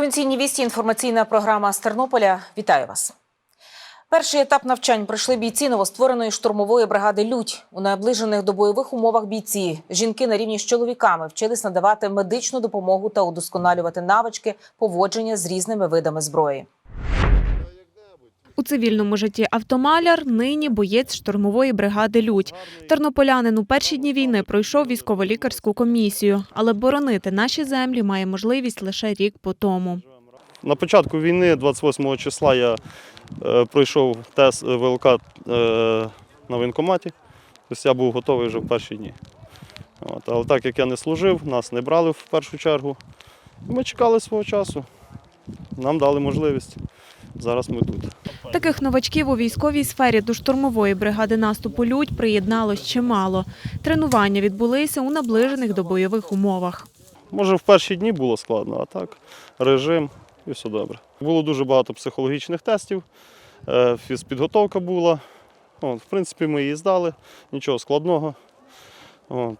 Провінційні вісті інформаційна програма з Тернополя. Вітаю вас. Перший етап навчань пройшли бійці новоствореної штурмової бригади Людь. У наближених до бойових умовах бійці жінки на рівні з чоловіками вчились надавати медичну допомогу та удосконалювати навички поводження з різними видами зброї. У цивільному житті автомаляр нині боєць штурмової бригади Людь. Тернополянин у перші дні війни пройшов військово-лікарську комісію, але боронити наші землі має можливість лише рік по тому. На початку війни, 28 числа, я е, пройшов тест е, ВЛК е, на воєнкоматі. Тобто я був готовий вже в перші дні. От. Але так як я не служив, нас не брали в першу чергу. Ми чекали свого часу. Нам дали можливість. Зараз ми тут. Таких новачків у військовій сфері до штурмової бригади наступу Людь приєдналось чимало. Тренування відбулися у наближених до бойових умовах. Може, в перші дні було складно, а так режим і все добре. Було дуже багато психологічних тестів, е, фізпідготовка була. От, в принципі, ми її здали, нічого складного.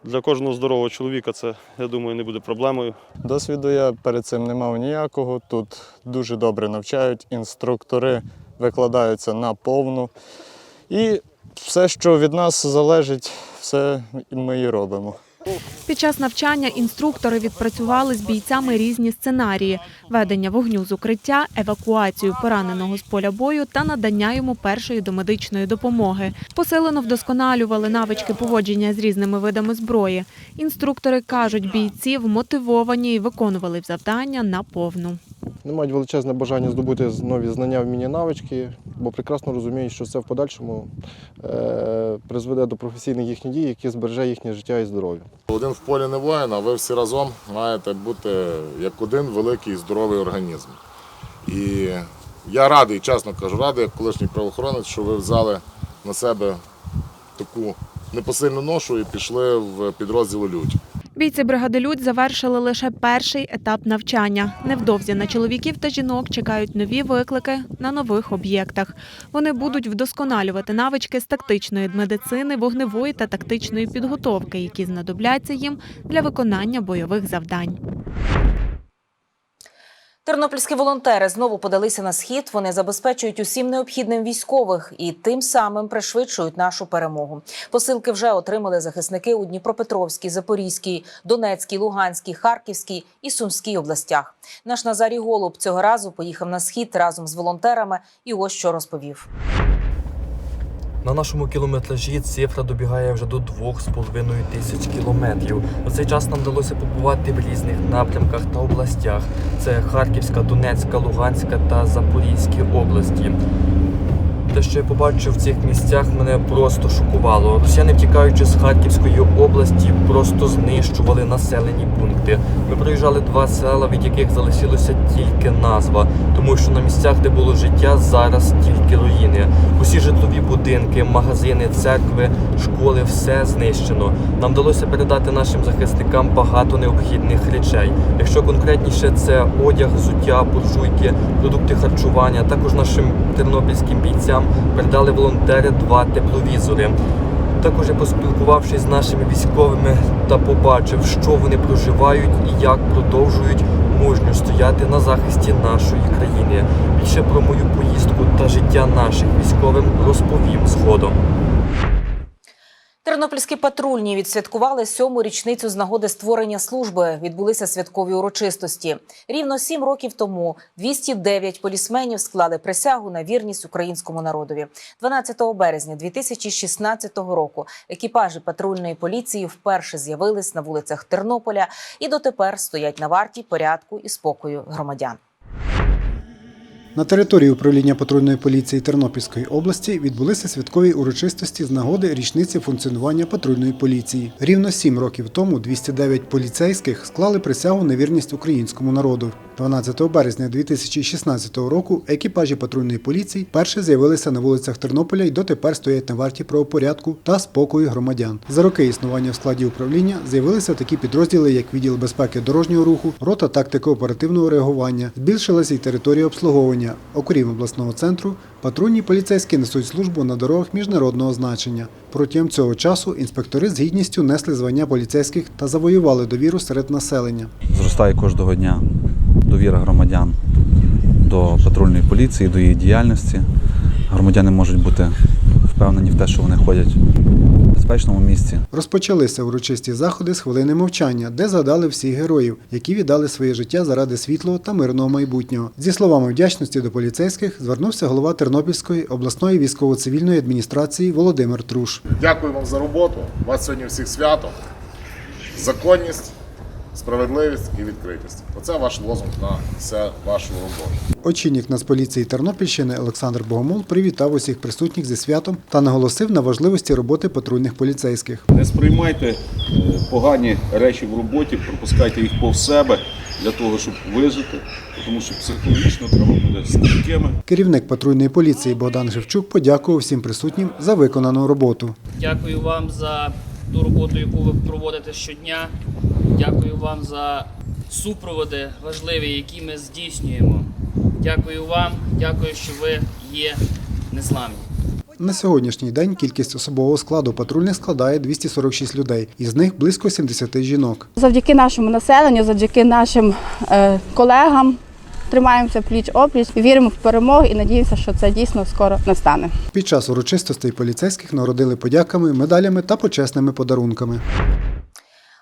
Для кожного здорового чоловіка це, я думаю, не буде проблемою. Досвіду я перед цим не мав ніякого. Тут дуже добре навчають, інструктори викладаються на повну. І все, що від нас залежить, все ми і робимо. Під час навчання інструктори відпрацювали з бійцями різні сценарії: ведення вогню з укриття, евакуацію пораненого з поля бою та надання йому першої домедичної допомоги. Посилено вдосконалювали навички поводження з різними видами зброї. Інструктори кажуть, бійці вмотивовані і виконували завдання на повну. Вони мають величезне бажання здобути нові знання, вміння, навички, бо прекрасно розуміють, що це в подальшому е, призведе до професійних їхніх дій, які збереже їхнє життя і здоров'я. Один в полі не воїн, а ви всі разом маєте бути як один великий здоровий організм. І я радий, чесно кажу, радий, як колишній правоохоронець, що ви взяли на себе таку непосильну ношу і пішли в підрозділ Людь. Бійці бригади Людь завершили лише перший етап навчання. Невдовзі на чоловіків та жінок чекають нові виклики на нових об'єктах. Вони будуть вдосконалювати навички з тактичної медицини, вогневої та тактичної підготовки, які знадобляться їм для виконання бойових завдань. Тернопільські волонтери знову подалися на схід. Вони забезпечують усім необхідним військових і тим самим пришвидшують нашу перемогу. Посилки вже отримали захисники у Дніпропетровській, Запорізькій, Донецькій, Луганській, Харківській і Сумській областях. Наш Назарій Голуб цього разу поїхав на схід разом з волонтерами. І ось що розповів. На нашому кілометражі цифра добігає вже до 2,5 тисяч кілометрів. У цей час нам вдалося побувати в різних напрямках та областях. Це Харківська, Донецька, Луганська та Запорізькі області. Те, що я побачив в цих місцях, мене просто шокувало. Росіяни, втікаючи з Харківської області, просто знищували населені пункти. Ми проїжджали два села, від яких залишилося тільки назва, тому що на місцях, де було життя, зараз тільки руїни. Усі житлові будинки, магазини, церкви, школи все знищено. Нам вдалося передати нашим захисникам багато необхідних речей. Якщо конкретніше, це одяг, взуття, буржуйки, продукти харчування. Також нашим тернопільським бійцям передали волонтери два тепловізори. Також я поспілкувавшись з нашими військовими та побачив, що вони проживають і як продовжують мужньо стояти на захисті нашої країни. Більше про мою поїздку та життя наших військовим розповім згодом. Тернопільські патрульні відсвяткували сьому річницю з нагоди створення служби. Відбулися святкові урочистості. Рівно сім років тому 209 полісменів склали присягу на вірність українському народові. 12 березня 2016 року екіпажі патрульної поліції вперше з'явились на вулицях Тернополя і дотепер стоять на варті порядку і спокою громадян. На території управління патрульної поліції Тернопільської області відбулися святкові урочистості з нагоди річниці функціонування патрульної поліції. Рівно сім років тому 209 поліцейських склали присягу на вірність українському народу. 12 березня 2016 року екіпажі патрульної поліції перше з'явилися на вулицях Тернополя і дотепер стоять на варті правопорядку та спокою громадян. За роки існування в складі управління з'явилися такі підрозділи, як відділ безпеки дорожнього руху, рота тактико оперативного реагування. Збільшилася й територія обслуговування. Окрім обласного центру, патрульні поліцейські несуть службу на дорогах міжнародного значення. Протягом цього часу інспектори з гідністю несли звання поліцейських та завоювали довіру серед населення. зростає кожного дня. довіра громадян до патрульної поліції, до її діяльності. Громадяни можуть бути впевнені в те, що вони ходять безпечному місці. Розпочалися урочисті заходи з хвилини мовчання, де згадали всіх героїв, які віддали своє життя заради світлого та мирного майбутнього. Зі словами вдячності до поліцейських звернувся голова Тернопільської обласної військово-цивільної адміністрації Володимир Труш. Дякую вам за роботу. Вас сьогодні всіх свято. Законність, справедливість і відкритість. Оце ваш лозунг на все вашу роботу. Очільник Нацполіції Тернопільщини Олександр Богомол привітав усіх присутніх зі святом та наголосив на важливості роботи патрульних поліцейських. Не сприймайте е, погані речі в роботі, пропускайте їх повз себе для того, щоб вижити, тому що психологічно треба бути стійкими. Керівник патрульної поліції Богдан Шевчук подякував всім присутнім за виконану роботу. Дякую вам за ту роботу, яку ви проводите щодня. Дякую вам за супроводи важливі, які ми здійснюємо. Дякую вам, дякую, що ви є незламні. На сьогоднішній день кількість особового складу патрульних складає 246 людей, із них близько 70 жінок. Завдяки нашому населенню, завдяки нашим е, колегам тримаємося пліч опліч, віримо в перемогу і надіємося, що це дійсно скоро настане. Під час урочистостей поліцейських нагородили подяками, медалями та почесними подарунками.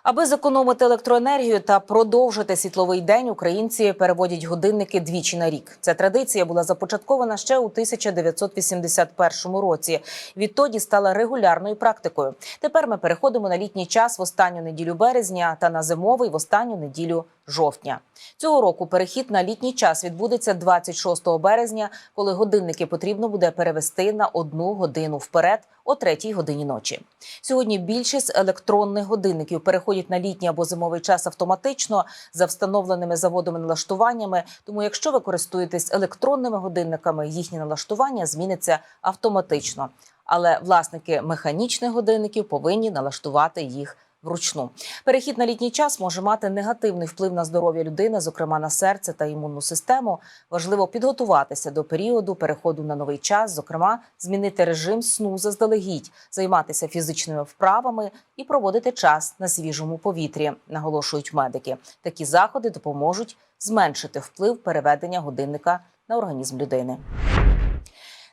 Аби зекономити електроенергію та продовжити світловий день, українці переводять годинники двічі на рік. Ця традиція була започаткована ще у 1981 році. Відтоді стала регулярною практикою. Тепер ми переходимо на літній час в останню неділю березня та на зимовий в останню неділю жовтня. Цього року перехід на літній час відбудеться 26 березня, коли годинники потрібно буде перевести на одну годину вперед о третій годині ночі. Сьогодні більшість електронних годинників переходять на літній або зимовий час автоматично за встановленими заводами налаштуваннями. Тому, якщо ви користуєтесь електронними годинниками, їхнє налаштування зміниться автоматично. Але власники механічних годинників повинні налаштувати їх вручну. Перехід на літній час може мати негативний вплив на здоров'я людини, зокрема на серце та імунну систему. Важливо підготуватися до періоду переходу на новий час, зокрема, змінити режим сну заздалегідь, займатися фізичними вправами і проводити час на свіжому повітрі, наголошують медики. Такі заходи допоможуть зменшити вплив переведення годинника на організм людини.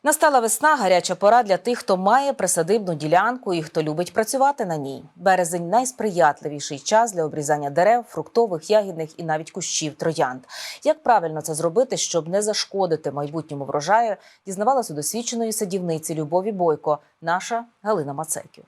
Настала весна, гаряча пора для тих, хто має присадибну ділянку і хто любить працювати на ній. Березень найсприятливіший час для обрізання дерев, фруктових, ягідних і навіть кущів троянд. Як правильно це зробити, щоб не зашкодити майбутньому врожаю, дізнавалася досвідченої садівниці Любові Бойко, наша Галина Мацеків.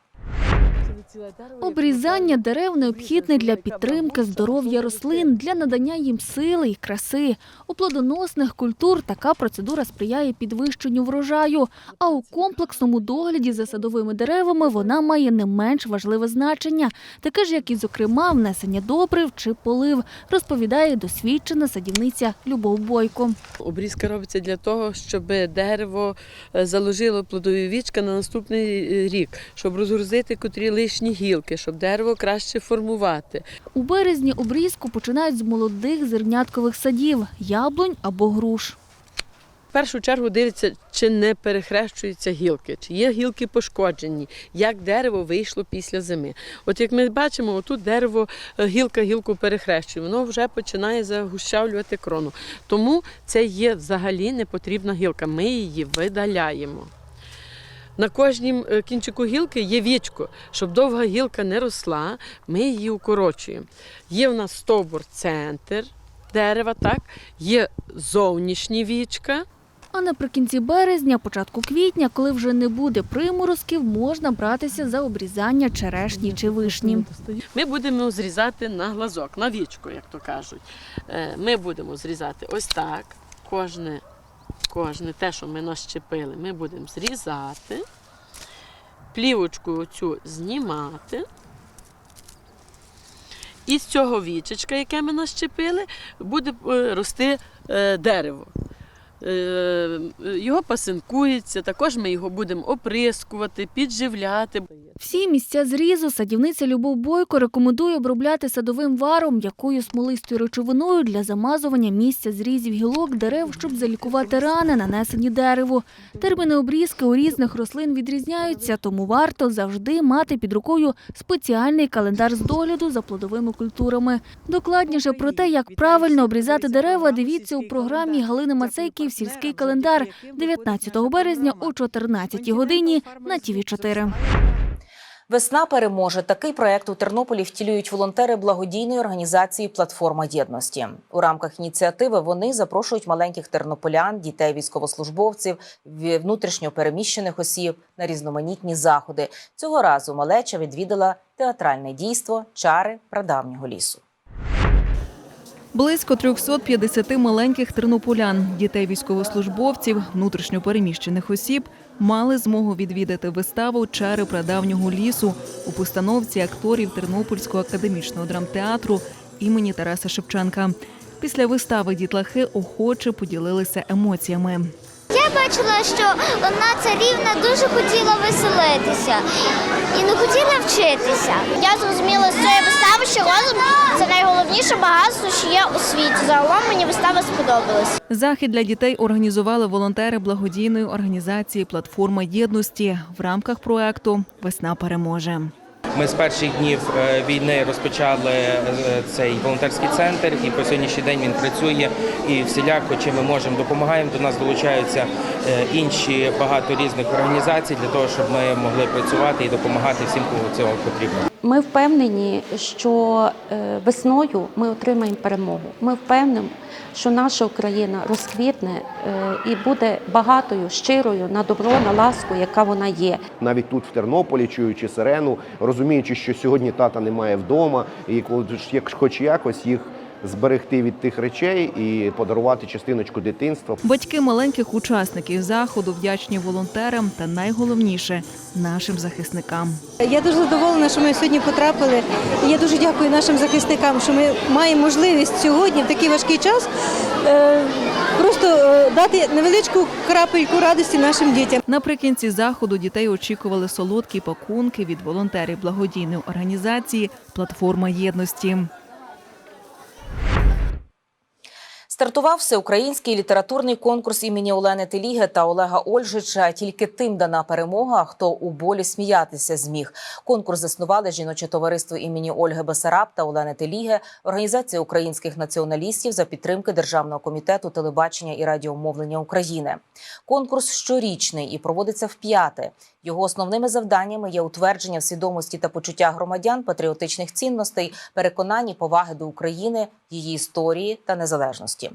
Обрізання дерев необхідне для підтримки здоров'я рослин, для надання їм сили і краси. У плодоносних культур така процедура сприяє підвищенню врожаю. А у комплексному догляді за садовими деревами вона має не менш важливе значення, таке ж, як і, зокрема, внесення добрив чи полив, розповідає досвідчена садівниця Любов Бойко. Обрізка робиться для того, щоб дерево е, заложило плодові вічка на наступний е, рік, щоб розгрузити котрі лишні гілки, щоб дерево краще формувати. У березні обрізку починають з молодих зерняткових садів – яблунь або груш. В першу чергу дивиться, чи не перехрещуються гілки, чи є гілки пошкоджені, як дерево вийшло після зими. От як ми бачимо, отут дерево е, гілка гілку перехрещує, воно вже починає загущавлювати крону. Тому це є взагалі непотрібна гілка. Ми її видаляємо. На кожнім е, кінчику гілки є вічко. Щоб довга гілка не росла, ми її укорочуємо. Є в нас стовбур центр дерева, так? є зовнішні вічка. А наприкінці березня, початку квітня, коли вже не буде приморозків, можна братися за обрізання черешні чи вишні. Ми будемо зрізати на глазок, на вічку, як то кажуть. Е, Ми будемо зрізати ось так. Кожне, кожне те, що ми нащепили, ми будемо зрізати. Плівочку оцю знімати. І з цього вічечка, яке ми нащепили, буде е, рости е, дерево. Е, Його пасинкується, також ми його будемо оприскувати, підживляти. Всі місця зрізу садівниця Любов Бойко рекомендує обробляти садовим варом, м'якою смолистою речовиною для замазування місця зрізів гілок дерев, щоб залікувати рани, нанесені дереву. Терміни обрізки у різних рослин відрізняються, тому варто завжди мати під рукою спеціальний календар з догляду за плодовими культурами. Докладніше про те, як правильно обрізати дерева, дивіться у програмі Галини Мацейків «Сільський календар» 19 березня о 14 годині на ТІВІ 4 Весна переможе. Такий проект у Тернополі втілюють волонтери благодійної організації Платформа єдності. У рамках ініціативи вони запрошують маленьких тернополян, дітей військовослужбовців, ві- внутрішньо переміщених осіб на різноманітні заходи. Цього разу малеча відвідала театральне дійство Чари прадавнього лісу. Близько 350 маленьких тернополян, дітей військовослужбовців, внутрішньо переміщених осіб мали змогу відвідати виставу Чари прадавнього лісу у постановці акторів Тернопільського академічного драмтеатру імені Тараса Шевченка. Після вистави дітлахи охоче поділилися емоціями. Я бачила, що одна царівна дуже хотіла веселитися і не хотіла вчитися. Я зрозуміла з цієї вистави, що розум це найголовніше багатство, що є у світі. Загалом мені вистава сподобалась. Захід для дітей організували волонтери благодійної організації Платформа єдності в рамках проекту Весна переможе. Ми з перших днів е, війни розпочали е, цей волонтерський центр, і по сьогоднішній день він працює. І всіляко, чим ми можемо, допомагаємо. До нас долучаються інші багато різних організацій для того, щоб ми могли працювати і допомагати всім, кому цього потрібно. Ми впевнені, що е, весною ми отримаємо перемогу. Ми впевнені, що наша Україна розквітне е, і буде багатою, щирою на добро, на ласку, яка вона є. навіть тут в Тернополі, чуючи сирену, розуміючи, що сьогодні тата немає вдома, і хоч якось їх зберегти від тих речей і подарувати частиночку дитинства. Батьки маленьких учасників заходу вдячні волонтерам та найголовніше нашим захисникам. Я дуже задоволена, що ми сьогодні потрапили. Я дуже дякую нашим захисникам, що ми маємо можливість сьогодні в такий важкий час е, просто е, дати невеличку крапельку радості нашим дітям. Наприкінці заходу дітей очікували солодкі пакунки від волонтерів благодійної організації Платформа єдності. Стартував всеукраїнський літературний конкурс імені Олени Теліги та Олега Ольжича. Тільки тим дана перемога, хто у болі сміятися зміг. Конкурс заснували жіноче товариство імені Ольги Бесараб та Олени Теліги, організація українських націоналістів за підтримки Державного комітету телебачення і радіомовлення України. Конкурс щорічний і проводиться вп'яте. Його основними завданнями є утвердження в свідомості та почуття громадян патріотичних цінностей, переконань і поваги до України, її історії та незалежності.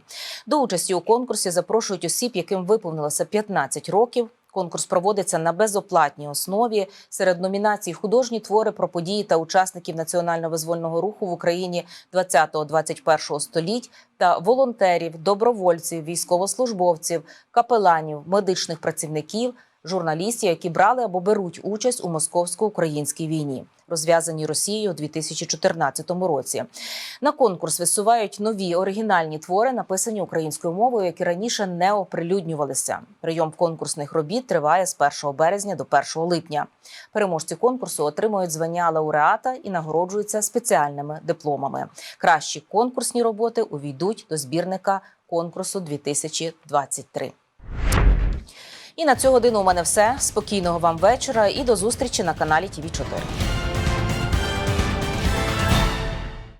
До участі у конкурсі запрошують осіб, яким виповнилося 15 років. Конкурс проводиться на безоплатній основі. Серед номінацій художні твори про події та учасників національно-визвольного руху в Україні 20-21 століть та волонтерів, добровольців, військовослужбовців, капеланів, медичних працівників, журналістів, які брали або беруть участь у московсько-українській війні, розв'язаній Росією у 2014 році. На конкурс висувають нові оригінальні твори, написані українською мовою, які раніше не оприлюднювалися. Прийом конкурсних робіт триває з 1 березня до 1 липня. Переможці конкурсу отримують звання лауреата і нагороджуються спеціальними дипломами. Кращі конкурсні роботи увійдуть до збірника конкурсу 2023. І на цю годину у мене все. Спокійного вам вечора і до зустрічі на каналі ТВ 4